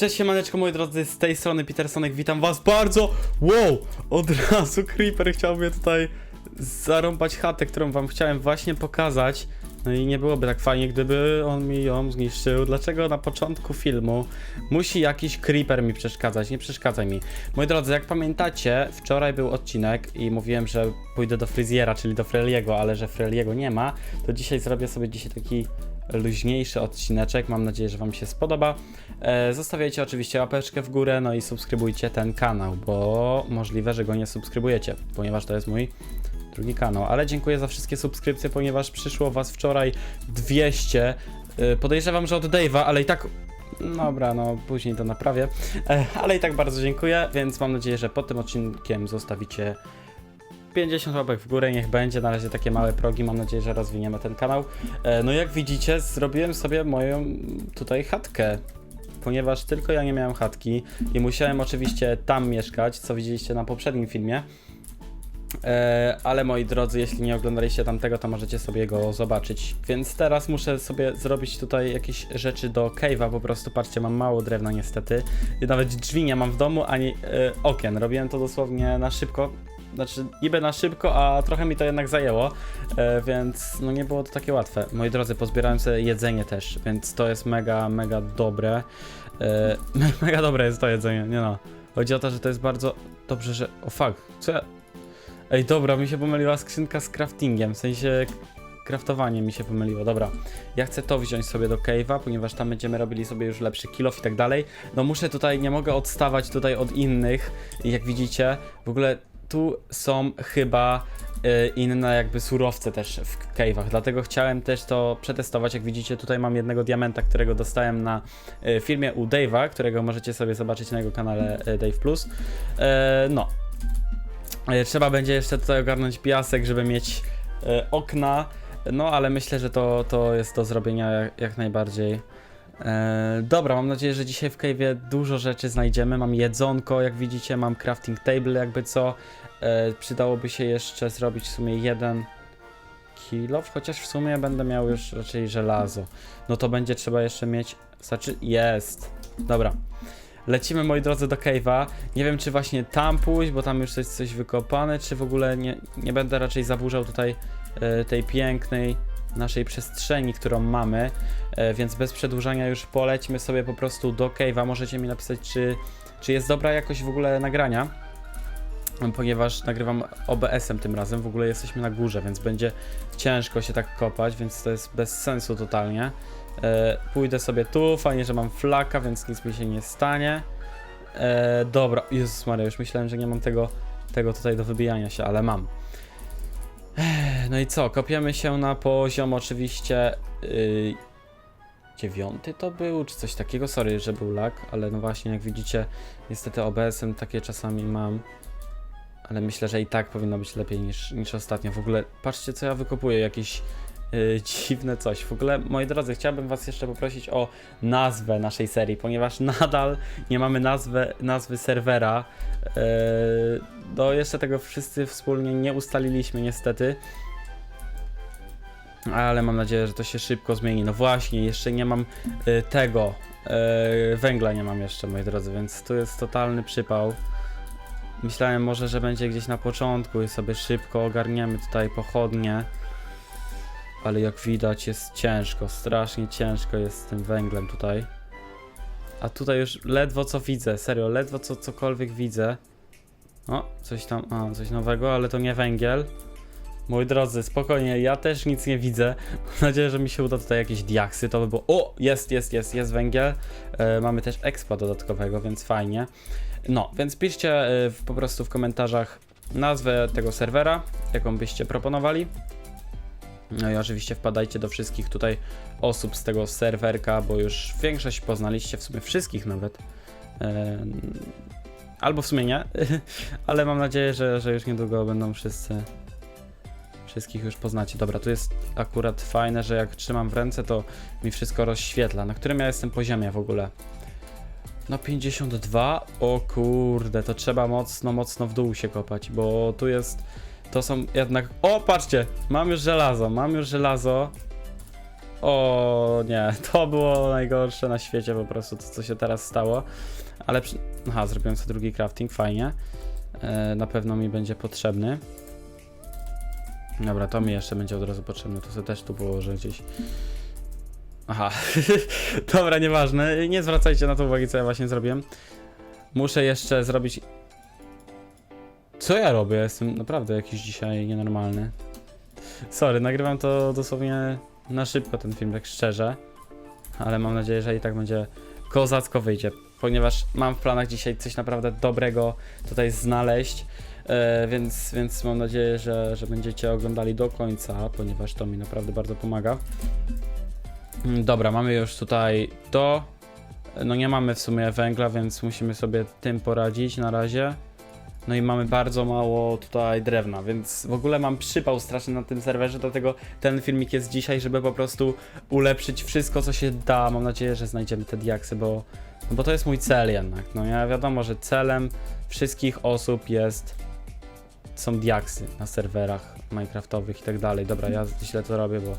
Cześć siemaneczko moi drodzy, z tej strony Petersonek, witam was bardzo, wow, od razu Creeper chciał mnie tutaj zarąbać chatę, którą wam chciałem właśnie pokazać, no i nie byłoby tak fajnie, gdyby on mi ją zniszczył, dlaczego na początku filmu musi jakiś Creeper mi przeszkadzać, nie przeszkadzaj mi. Moi drodzy, jak pamiętacie, wczoraj był odcinek i mówiłem, że pójdę do fryzjera, czyli do Freliego, ale że Freliego nie ma, to dzisiaj zrobię sobie dzisiaj taki luźniejszy odcineczek. Mam nadzieję, że Wam się spodoba. E, zostawiajcie oczywiście łapeczkę w górę, no i subskrybujcie ten kanał, bo możliwe, że go nie subskrybujecie, ponieważ to jest mój drugi kanał. Ale dziękuję za wszystkie subskrypcje, ponieważ przyszło Was wczoraj 200. E, podejrzewam, że od Dave'a, ale i tak. Dobra, no później to naprawię. E, ale i tak bardzo dziękuję, więc mam nadzieję, że pod tym odcinkiem zostawicie 50 łapek w górę, niech będzie. Na razie takie małe progi, mam nadzieję, że rozwiniemy ten kanał. E, no jak widzicie, zrobiłem sobie moją tutaj chatkę. Ponieważ tylko ja nie miałem chatki i musiałem oczywiście tam mieszkać, co widzieliście na poprzednim filmie. E, ale moi drodzy, jeśli nie oglądaliście tamtego, to możecie sobie go zobaczyć. Więc teraz muszę sobie zrobić tutaj jakieś rzeczy do cave'a. Po prostu patrzcie, mam mało drewna niestety. I nawet drzwi nie mam w domu, ani e, okien. Robiłem to dosłownie na szybko. Znaczy, niby na szybko, a trochę mi to jednak zajęło, e, więc no nie było to takie łatwe. Moi drodzy, pozbierałem sobie jedzenie też, więc to jest mega, mega dobre. E, mega dobre jest to jedzenie, nie no. Chodzi o to, że to jest bardzo dobrze, że... O fuck, co ja... Ej, dobra, mi się pomyliła skrzynka z craftingiem, w sensie craftowanie mi się pomyliło, dobra. Ja chcę to wziąć sobie do cave'a, ponieważ tam będziemy robili sobie już lepszy kill i tak dalej. No muszę tutaj, nie mogę odstawać tutaj od innych, jak widzicie. W ogóle tu są chyba y, inne jakby surowce też w cave'ach, dlatego chciałem też to przetestować. Jak widzicie, tutaj mam jednego diamenta, którego dostałem na y, filmie u Dave'a, którego możecie sobie zobaczyć na jego kanale y, Dave Plus. E, no, E, Trzeba będzie jeszcze tutaj ogarnąć piasek, żeby mieć okna. No, ale myślę, że to, to jest do zrobienia jak najbardziej. E, dobra, mam nadzieję, że dzisiaj w cave'ie dużo rzeczy znajdziemy. Mam jedzonko, jak widzicie, mam crafting table, jakby co. E, przydałoby się jeszcze zrobić w sumie jeden kilo, chociaż w sumie będę miał już raczej żelazo. No to będzie trzeba jeszcze mieć. Znaczy, jest. Dobra. Lecimy, moi drodzy, do cave'a. Nie wiem, czy właśnie tam pójść, bo tam już jest coś wykopane, czy w ogóle nie, nie będę raczej zaburzał tutaj e, tej pięknej naszej przestrzeni, którą mamy. E, więc bez przedłużania już polećmy sobie po prostu do cave'a. Możecie mi napisać, czy, czy jest dobra jakość w ogóle nagrania. Ponieważ nagrywam OBS-em tym razem, w ogóle jesteśmy na górze, więc będzie ciężko się tak kopać, więc to jest bez sensu totalnie. E, pójdę sobie tu, fajnie, że mam flaka, więc nic mi się nie stanie. E, dobra, Jezus Maria, już myślałem, że nie mam tego, tego tutaj do wybijania się, ale mam. No i co, kopiemy się na poziom oczywiście yy, dziewiąty to był, czy coś takiego, sorry, że był lag, ale no właśnie, jak widzicie, niestety OBS-em takie czasami mam. Ale myślę, że i tak powinno być lepiej niż, niż ostatnio. W ogóle patrzcie, co ja wykopuję, jakieś dziwne coś. W ogóle, moi drodzy, chciałbym Was jeszcze poprosić o nazwę naszej serii, ponieważ nadal nie mamy nazwę, nazwy serwera. No, jeszcze tego wszyscy wspólnie nie ustaliliśmy, niestety. Ale mam nadzieję, że to się szybko zmieni. No właśnie, jeszcze nie mam yy, tego. Węgla nie mam jeszcze, moi drodzy, więc tu jest totalny przypał. Myślałem może, że będzie gdzieś na początku i sobie szybko ogarniemy tutaj pochodnie. Ale jak widać jest ciężko, strasznie ciężko jest z tym węglem tutaj. A tutaj już ledwo co widzę, serio, ledwo co cokolwiek widzę. O, coś tam, a, coś nowego, ale to nie węgiel. Moi drodzy, spokojnie, ja też nic nie widzę. Mam nadzieję, że mi się uda tutaj jakieś diaksy, to by było... O, jest, jest, jest, jest węgiel. E, mamy też expa dodatkowego, więc fajnie. No, więc piszcie w, po prostu w komentarzach nazwę tego serwera, jaką byście proponowali. No i oczywiście wpadajcie do wszystkich tutaj osób z tego serwerka, bo już większość poznaliście, w sumie wszystkich nawet. Em, Albo w sumie nie, ale mam nadzieję, że, że już niedługo będą wszyscy. Wszystkich już poznacie. Dobra, tu jest akurat fajne, że jak trzymam w ręce, to mi wszystko rozświetla. Na którym ja jestem poziomie w ogóle? No 52? O kurde, to trzeba mocno, mocno w dół się kopać, bo tu jest... To są jednak... O, patrzcie! Mam już żelazo, mam już żelazo. O nie, to było najgorsze na świecie po prostu, to co się teraz stało. Ale przy... Aha, zrobiłem sobie drugi crafting, fajnie. E, na pewno mi będzie potrzebny. Dobra, to mi jeszcze będzie od razu potrzebne, to sobie też tu położę gdzieś. Aha, dobra, nieważne. Nie zwracajcie na to uwagi, co ja właśnie zrobiłem. Muszę jeszcze zrobić... Co ja robię? Jestem naprawdę jakiś dzisiaj nienormalny. Sorry, nagrywam to dosłownie na szybko ten film, tak szczerze. Ale mam nadzieję, że i tak będzie kozacko wyjdzie, ponieważ mam w planach dzisiaj coś naprawdę dobrego tutaj znaleźć. E, więc, więc mam nadzieję, że, że będziecie oglądali do końca, ponieważ to mi naprawdę bardzo pomaga. Dobra, mamy już tutaj to. No nie mamy w sumie węgla, więc musimy sobie tym poradzić na razie. No i mamy bardzo mało tutaj drewna, więc w ogóle mam przypał straszny na tym serwerze, dlatego ten filmik jest dzisiaj, żeby po prostu ulepszyć wszystko, co się da. Mam nadzieję, że znajdziemy te diaksy, bo, no bo to jest mój cel jednak. No ja wiadomo, że celem wszystkich osób jest są diaksy na serwerach minecraftowych i tak dalej. Dobra, ja źle to robię, bo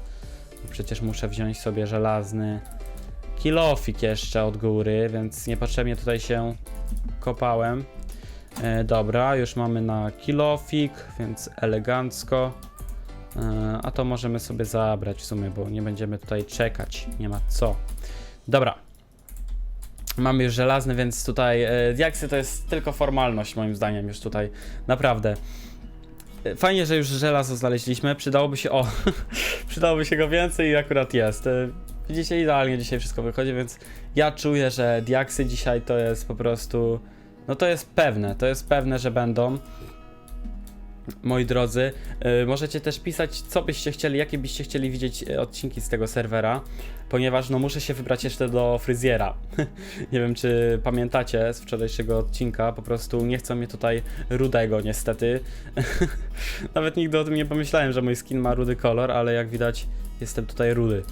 przecież muszę wziąć sobie żelazny kilofik jeszcze od góry, więc niepotrzebnie tutaj się kopałem. E, dobra, już mamy na kilofik, więc elegancko. E, a to możemy sobie zabrać w sumie, bo nie będziemy tutaj czekać, nie ma co. Dobra. Mamy już żelazny, więc tutaj e, diaksy to jest tylko formalność moim zdaniem już tutaj, naprawdę. E, Fajnie, że już żelazo znaleźliśmy, przydałoby się, o, przydałoby się go więcej i akurat jest. E, Widzicie, idealnie dzisiaj wszystko wychodzi, więc ja czuję, że diaksy dzisiaj to jest po prostu, no to jest pewne, to jest pewne, że będą. Moi drodzy, e, możecie też pisać, co byście chcieli, jakie byście chcieli widzieć e, odcinki z tego serwera, ponieważ no muszę się wybrać jeszcze do fryzjera. nie wiem, czy pamiętacie z wczorajszego odcinka, po prostu nie chcą mnie tutaj rudego niestety. Nawet nigdy o tym nie pomyślałem, że mój skin ma rudy kolor, ale jak widać jestem tutaj rudy.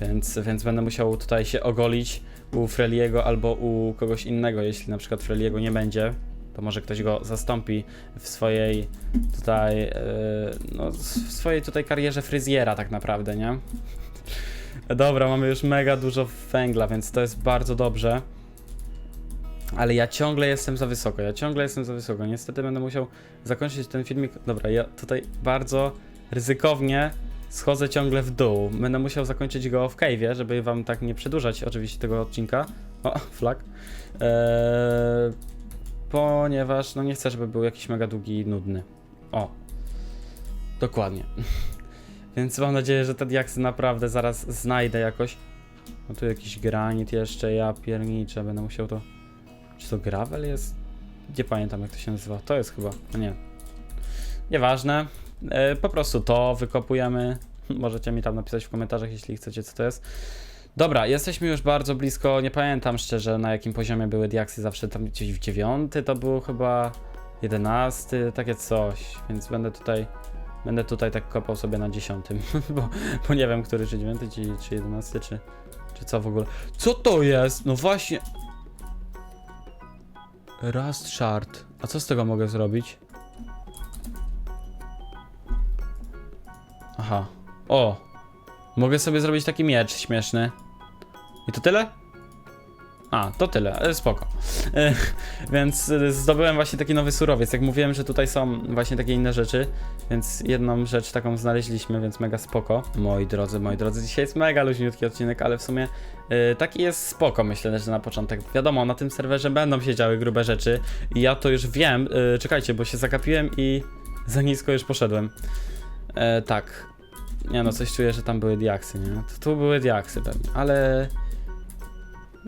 Więc, więc będę musiał tutaj się ogolić u Freliego albo u kogoś innego, jeśli na przykład Freliego nie będzie, to może ktoś go zastąpi w swojej tutaj, e, no, w swojej tutaj karierze fryzjera tak naprawdę, nie? Dobra, mamy już mega dużo węgla, więc to jest bardzo dobrze. Ale ja ciągle jestem za wysoko, ja ciągle jestem za wysoko. Niestety będę musiał zakończyć ten filmik. Dobra, ja tutaj bardzo ryzykownie schodzę ciągle w dół. Będę musiał zakończyć go w cave'ie, żeby wam tak nie przedłużać oczywiście tego odcinka. O, flag. Eee, ponieważ no nie chcę, żeby był jakiś mega długi i nudny. O. Dokładnie. Więc mam nadzieję, że te diaksy naprawdę zaraz znajdę jakoś. No tu jakiś granit jeszcze, ja pierniczę, będę musiał to... Czy to gravel jest? Nie pamiętam jak to się nazywa. To jest chyba, no nie. Nieważne. E, po prostu to wykopujemy. Możecie mi tam napisać w komentarzach, jeśli chcecie, co to jest. Dobra, jesteśmy już bardzo blisko. Nie pamiętam szczerze, na jakim poziomie były diaksy. Zawsze tam gdzieś w dziewiąty to był chyba jedenasty, takie coś. Więc będę tutaj. Będę tutaj tak kopał sobie na dziesiątym, bo, bo nie wiem, który czy dziewiąty, czy, czy jedenasty, czy, czy co w ogóle. Co to jest? No właśnie. Rust shard. A co z tego mogę zrobić? Aha. O! Mogę sobie zrobić taki miecz śmieszny. I to tyle? A, to tyle, ale spoko. E, Więc e, zdobyłem właśnie taki nowy surowiec. Jak mówiłem, że tutaj są właśnie takie inne rzeczy, więc jedną rzecz taką znaleźliśmy, więc mega spoko. Moi drodzy, moi drodzy, dzisiaj jest mega luźniutki odcinek, ale w sumie e, taki jest spoko, myślę, że na początek. Wiadomo, na tym serwerze będą się działy grube rzeczy i ja to już wiem. Czekajcie, bo się zagapiłem i za nisko już poszedłem. Tak, nie no, coś czuję, że tam były diaksy, nie? To tu były diaksy pewnie, ale...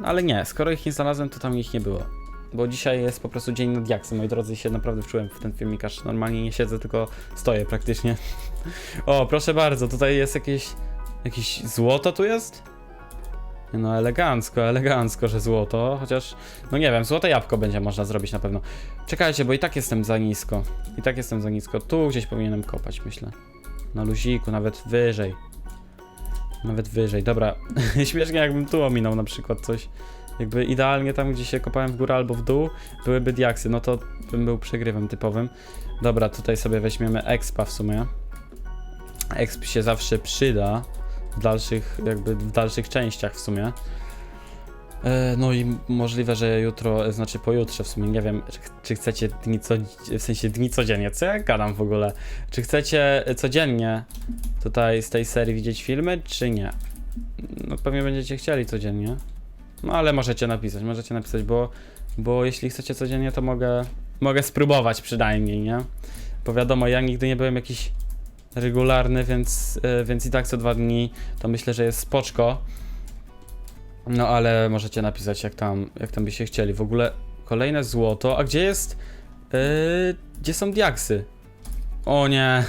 Ale nie, skoro ich nie znalazłem, to tam ich nie było. Bo dzisiaj jest po prostu dzień na diaksy, moi drodzy, i się naprawdę wczułem w ten filmik, aż normalnie nie siedzę, tylko stoję praktycznie. O, proszę bardzo, tutaj jest jakieś... Jakieś złoto tu jest? No elegancko, elegancko, że złoto, chociaż... No nie wiem, złote jabłko będzie można zrobić na pewno. Czekajcie, bo i tak jestem za nisko. I tak jestem za nisko. Tu gdzieś powinienem kopać, myślę. Na luziku, nawet wyżej. Nawet wyżej, dobra. Śmiesznie jakbym tu ominął na przykład coś. Jakby idealnie tam, gdzie się kopałem w górę albo w dół, byłyby diaksy, no to bym był przegrywem typowym. Dobra, tutaj sobie weźmiemy expa w sumie. Exp się zawsze przyda. w dalszych, jakby w dalszych częściach w sumie. E, No i możliwe, że jutro, e, znaczy pojutrze w sumie, nie wiem, czy, czy chcecie dni co, w sensie dni codziennie, co ja gadam w ogóle? Czy chcecie codziennie tutaj z tej serii widzieć filmy, czy nie? No pewnie będziecie chcieli codziennie. No ale możecie napisać, możecie napisać, bo, bo jeśli chcecie codziennie, to mogę, mogę spróbować przynajmniej, nie? Bo wiadomo, ja nigdy nie byłem jakiś regularny, więc, e, więc i tak co dwa dni to myślę, że jest spoczko. No ale możecie napisać jak tam, jak tam byście chcieli. W ogóle kolejne złoto, a gdzie jest, yy, gdzie są diaksy? O nie,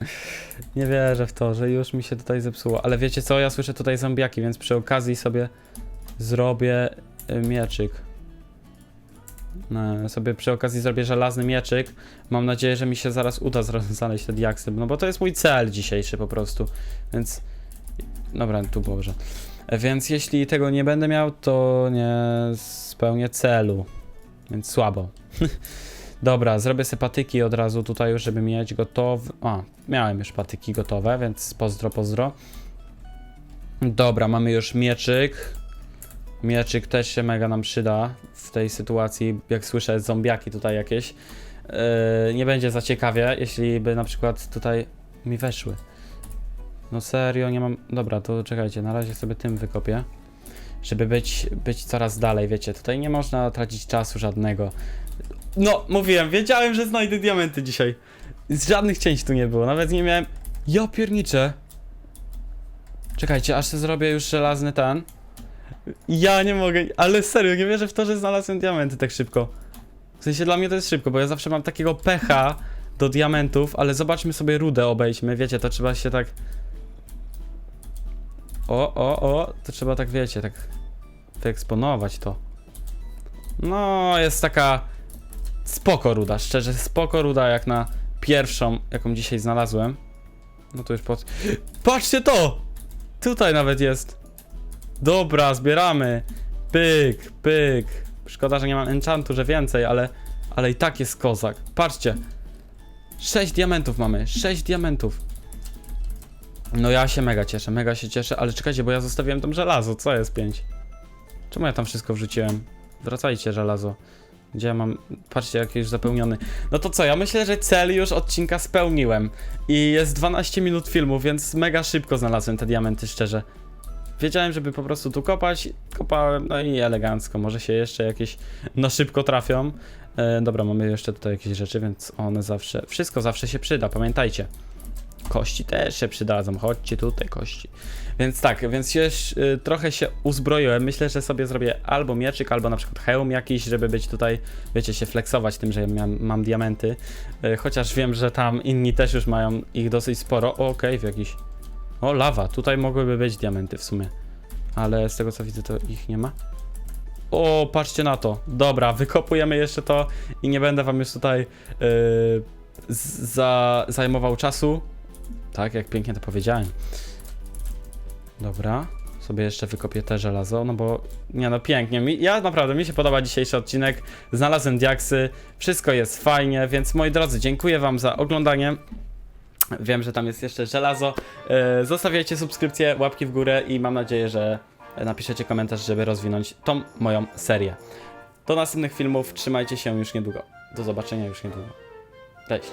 nie wierzę w to, że już mi się tutaj zepsuło. Ale wiecie co, ja słyszę tutaj zombiaki, więc przy okazji sobie zrobię y, mieczyk. No, sobie przy okazji zrobię żelazny mieczyk. Mam nadzieję, że mi się zaraz uda znaleźć te diaksy, no bo to jest mój cel dzisiejszy po prostu. Więc, dobra, tu Boże. Więc jeśli tego nie będę miał, to nie spełnię celu. Więc słabo. Dobra, zrobię sobie patyki od razu tutaj żeby mieć gotowe. A, miałem już patyki gotowe, więc pozdro, pozdro. Dobra, mamy już mieczyk. Mieczyk też się mega nam przyda w tej sytuacji. Jak słyszę zombiaki tutaj jakieś. Yy, nie będzie za ciekawie, jeśli by na przykład tutaj mi weszły. No serio, nie mam. Dobra, to czekajcie, na razie sobie tym wykopię. Żeby być, być coraz dalej, wiecie, tutaj nie można tracić czasu żadnego. No, mówiłem, wiedziałem, że znajdę diamenty dzisiaj. Z żadnych cięć tu nie było, nawet nie miałem. Ja pierniczę. Czekajcie, aż sobie zrobię już żelazny ten. Ja nie mogę, ale serio, nie wierzę w to, że znalazłem diamenty tak szybko. W sensie dla mnie to jest szybko, bo ja zawsze mam takiego pecha do diamentów, ale zobaczmy sobie rudę obejdźmy, wiecie, to trzeba się tak... O, o, o, to trzeba tak, wiecie, tak wyeksponować to. No, jest taka spoko ruda, szczerze, spoko ruda jak na pierwszą, jaką dzisiaj znalazłem. No to już pod... Patrzcie to! Tutaj nawet jest. Dobra, zbieramy. Pyk, pyk. Szkoda, że nie mam enchantu, że więcej, ale, ale i tak jest kozak. Patrzcie. 6 diamentów mamy, 6 diamentów. No ja się mega cieszę, mega się cieszę, ale czekajcie, bo ja zostawiłem tam żelazo, co jest 5? Czemu ja tam wszystko wrzuciłem? Wracajcie żelazo. Gdzie ja mam, patrzcie jaki już zapełniony. No to co, ja myślę, że cel już odcinka spełniłem. I jest 12 minut filmu, więc mega szybko znalazłem te diamenty, szczerze. Wiedziałem, żeby po prostu tu kopać, kopałem, no i elegancko, może się jeszcze jakieś na szybko trafią. E, dobra, mamy jeszcze tutaj jakieś rzeczy, więc one zawsze, wszystko zawsze się przyda, pamiętajcie. Kości też się przydadzą, chodźcie tutaj, kości. Więc tak, więc już y, trochę się uzbroiłem. Myślę, że sobie zrobię albo mieczyk, albo na przykład hełm jakiś, żeby być tutaj, wiecie, się flexować tym, że mam, mam diamenty. Y, chociaż wiem, że tam inni też już mają ich dosyć sporo. Okej, w jakiś. O, lawa, tutaj mogłyby być diamenty w sumie. Ale z tego co widzę, to ich nie ma. O, patrzcie na to. Dobra, wykopujemy jeszcze to i nie będę wam już tutaj z- za, zajmował czasu. Tak, jak pięknie to powiedziałem. Dobra, sobie jeszcze wykopię te żelazo, no bo nie no pięknie. Mi, ja naprawdę, mi się podoba dzisiejszy odcinek. Znalazłem diaksy, wszystko jest fajnie, więc moi drodzy, dziękuję wam za oglądanie. Wiem, że tam jest jeszcze żelazo. E, Zostawiajcie subskrypcję, łapki w górę i mam nadzieję, że napiszecie komentarz, żeby rozwinąć tą moją serię. Do następnych filmów, trzymajcie się już niedługo. Do zobaczenia już niedługo. Cześć.